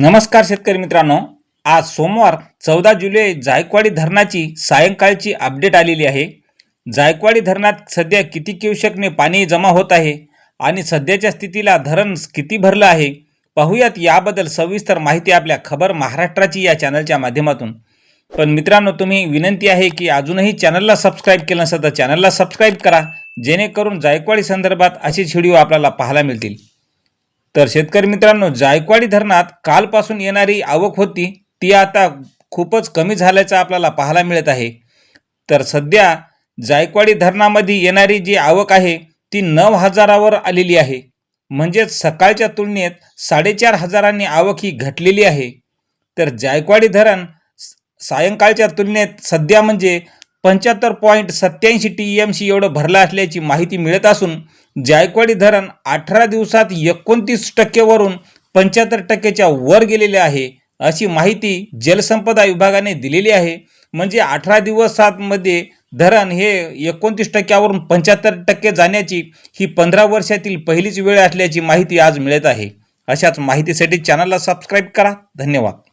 नमस्कार शेतकरी मित्रांनो. आज सोमवार चौदा जुलै जायकवाडी धरणाची सायंकाळची अपडेट आलेली आहे. जायकवाडी धरणात सध्या किती क्युशकने पाणी जमा होत आहे आणि सध्याच्या स्थितीला धरण किती भरलं आहे पाहूयात याबद्दल सविस्तर माहिती आपल्या खबर महाराष्ट्राची या चॅनलच्या माध्यमातून. पण मित्रांनो तुम्ही विनंती आहे की अजूनही चॅनलला सबस्क्राईब केलं नसेल तर चॅनलला सबस्क्राईब करा जेणेकरून जायकवाडी संदर्भात असेच व्हिडिओ आपल्याला पाहायला मिळतील. तर शेतकरी मित्रांनो जायकवाडी धरणात कालपासून येणारी आवक होती ती आता खूपच कमी झाल्याचं आपल्याला पाहायला मिळत आहे. तर सध्या जायकवाडी धरणामध्ये येणारी जी आवक आहे ती नऊ हजारावर आलेली आहे. म्हणजेच सकाळच्या तुलनेत साडेचार हजारांनी आवक ही घटलेली आहे. तर जायकवाडी धरण स- सायंकाळच्या तुलनेत सध्या म्हणजे पंच्याहत्तर पॉईंट सत्याऐंशी टी एम सी एवढं भरलं असल्याची माहिती मिळत असून जायकवाडी धरण अठरा दिवसात एकोणतीस टक्केवरून पंच्याहत्तर टक्क्याच्या वर गेलेले आहे अशी माहिती जलसंपदा विभागाने दिलेली आहे. म्हणजे अठरा दिवसांमध्ये धरण हे एकोणतीस टक्क्यावरून पंच्याहत्तर टक्के जाण्याची ही पंधरा वर्षातील पहिलीच वेळ असल्याची माहिती आज मिळत आहे. अशाच माहितीसाठी चॅनलला सबस्क्राईब करा. धन्यवाद.